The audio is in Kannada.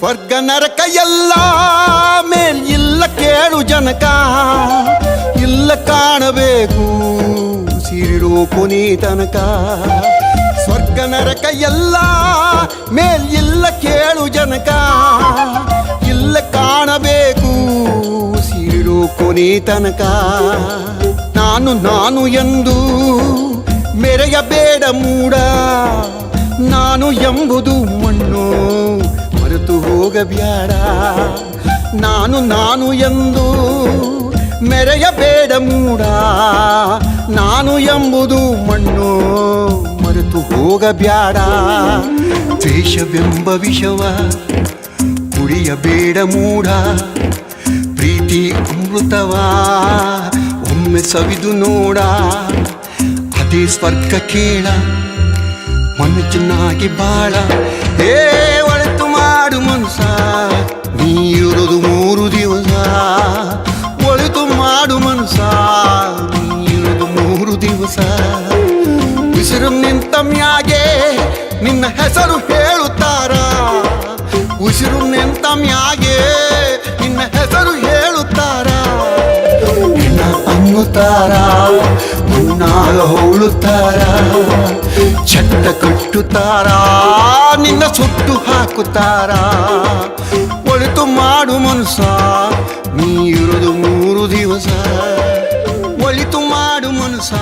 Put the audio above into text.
ಸ್ವರ್ಗ ನರಕ ಎಲ್ಲ ಮೇಲ್ ಇಲ್ಲ ಕೇಳು ಜನಕ. ಇಲ್ಲ ಕಾಣಬೇಕು ಸಿರಿರೋ ಕೊನೆ ತನಕ. ಸ್ವರ್ಗ ನರಕ ಎಲ್ಲ ಮೇಲ್ ಇಲ್ಲ ಕೇಳು ಜನಕ. ಇಲ್ಲ ಕಾಣಬೇಕು ಸಿರಿರೋ ಕೊನೆ ತನಕ. ನಾನು ನಾನು ಎಂದು ಮೆರೆಯಬೇಡ ಮೂಡ. ನಾನು ಎಂಬುದು ಮಣ್ಣು. ಹೋಗಬ್ಯಾಡ. ನಾನು ನಾನು ಎಂದು ಮೆರೆಯಬೇಡ ಮೂಡ. ನಾನು ಎಂಬುದು ಮಣ್ಣು ಮರೆತು ಹೋಗಬ್ಯಾಡ. ದ್ವೇಷವೆಂಬ ವಿಷವ ಕುಡಿಯಬೇಡ ಮೂಡ. ಪ್ರೀತಿ ಅಮೃತವ ಒಮ್ಮೆ ಸವಿದು ನೋಡ. ಅದೇ ಸ್ವರ್ಗ ಕೇಳ ಚೆನ್ನಾಗಿ ಬಾಳ. ಏ ದಿವಸ ಉಸಿರು ನಿಂತ ಮ್ಯಾಗೆ ನಿನ್ನ ಹೆಸರು ಹೇಳುತ್ತಾರ. ಉಸಿರು ನಿಂತ ಮ್ಯಾಗೆ ನಿನ್ನ ಹೆಸರು ಹೇಳುತ್ತಾರ. ನಿನ್ನ ಅನ್ನುತ್ತಾರ, ಮುನ್ನಾಳ ಹೋಳುತ್ತಾರ. ಚಟ್ಟ ಕಟ್ಟುತ್ತಾರ, ನಿನ್ನ ಸುಟ್ಟು ಹಾಕುತ್ತಾರ. ಒಳಿತು ಮಾಡು ಮನುಷ್ಯ ನೀರುದು ಮೂರು ದಿವಸ. ಒಳಿತು ಮಾಡು ಮನುಷ್ಯ